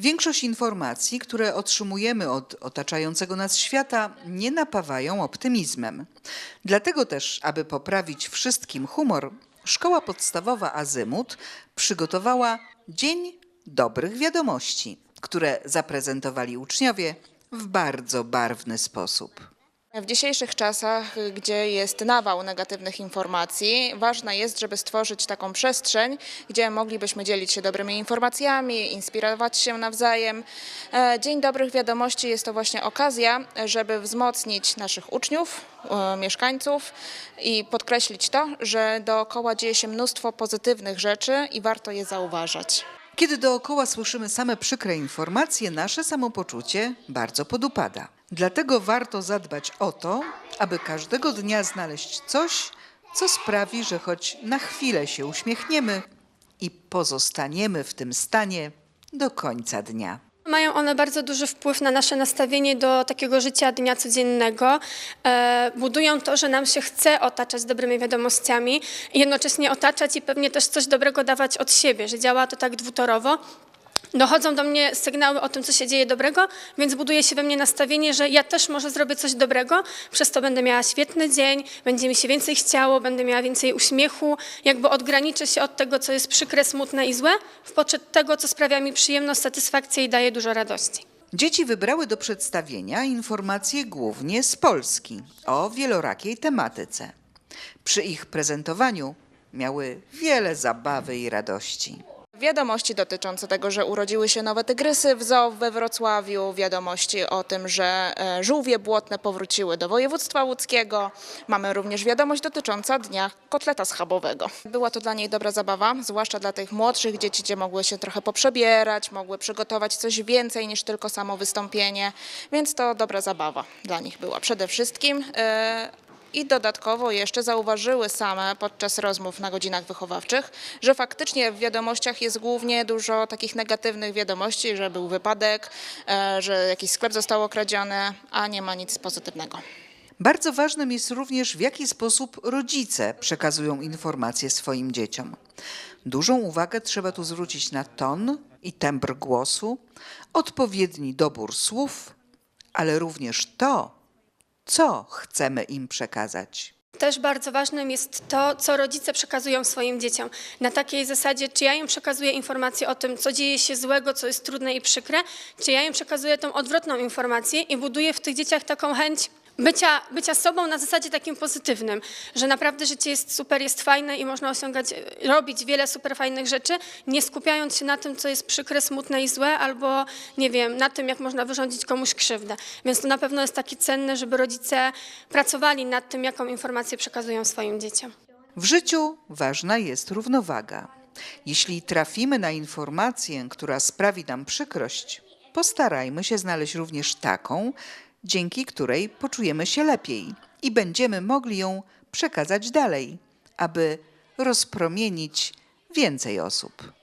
Większość informacji, które otrzymujemy od otaczającego nas świata, nie napawają optymizmem. Dlatego też, aby poprawić wszystkim humor, szkoła podstawowa Azymut przygotowała Dzień Dobrych Wiadomości, które zaprezentowali uczniowie w bardzo barwny sposób. W dzisiejszych czasach, gdzie jest nawał negatywnych informacji, ważne jest, żeby stworzyć taką przestrzeń, gdzie moglibyśmy dzielić się dobrymi informacjami, inspirować się nawzajem. E, Dzień Dobrych Wiadomości jest to właśnie okazja, żeby wzmocnić naszych uczniów, e, mieszkańców i podkreślić to, że dookoła dzieje się mnóstwo pozytywnych rzeczy i warto je zauważać. Kiedy dookoła słyszymy same przykre informacje, nasze samopoczucie bardzo podupada. Dlatego warto zadbać o to, aby każdego dnia znaleźć coś, co sprawi, że choć na chwilę się uśmiechniemy i pozostaniemy w tym stanie do końca dnia. Mają one bardzo duży wpływ na nasze nastawienie do takiego życia dnia codziennego. E, budują to, że nam się chce otaczać dobrymi wiadomościami jednocześnie otaczać i pewnie też coś dobrego dawać od siebie, że działa to tak dwutorowo. Dochodzą do mnie sygnały o tym, co się dzieje dobrego, więc buduje się we mnie nastawienie, że ja też może zrobię coś dobrego, przez to będę miała świetny dzień, będzie mi się więcej chciało, będę miała więcej uśmiechu, jakby odgraniczę się od tego, co jest przykre, smutne i złe, w poczet tego, co sprawia mi przyjemność, satysfakcję i daje dużo radości. Dzieci wybrały do przedstawienia informacje głównie z Polski o wielorakiej tematyce. Przy ich prezentowaniu miały wiele zabawy i radości. Wiadomości dotyczące tego, że urodziły się nowe tygrysy w zoo we Wrocławiu, wiadomości o tym, że e, żółwie błotne powróciły do województwa łódzkiego. Mamy również wiadomość dotycząca Dnia Kotleta Schabowego. Była to dla niej dobra zabawa, zwłaszcza dla tych młodszych dzieci, gdzie mogły się trochę poprzebierać, mogły przygotować coś więcej niż tylko samo wystąpienie, więc to dobra zabawa dla nich była przede wszystkim. I dodatkowo jeszcze zauważyły same podczas rozmów na godzinach wychowawczych, że faktycznie w wiadomościach jest głównie dużo takich negatywnych wiadomości, że był wypadek, e, że jakiś sklep został okradziony, a nie ma nic pozytywnego. Bardzo ważnym jest również, w jaki sposób rodzice przekazują informacje swoim dzieciom. Dużą uwagę trzeba tu zwrócić na ton i tembr głosu, odpowiedni dobór słów, ale również to, co chcemy im przekazać. Też bardzo ważnym jest to, co rodzice przekazują swoim dzieciom. Na takiej zasadzie, czy ja im przekazuję informacje o tym, co dzieje się złego, co jest trudne i przykre, czy ja im przekazuję tą odwrotną informację i buduję w tych dzieciach taką chęć bycia, bycia sobą na zasadzie takim pozytywnym, że naprawdę życie jest super, jest fajne i można osiągać, robić wiele super fajnych rzeczy, nie skupiając się na tym, co jest przykre, smutne i złe, albo nie wiem, na tym, jak można wyrządzić komuś krzywdę. Więc to na pewno jest takie cenne, żeby rodzice pracowali nad tym, jaką informację przekazują swoim dzieciom. W życiu ważna jest równowaga. Jeśli trafimy na informację, która sprawi nam przykrość, postarajmy się znaleźć również taką, dzięki której poczujemy się lepiej i będziemy mogli ją przekazać dalej, aby rozpromienić więcej osób.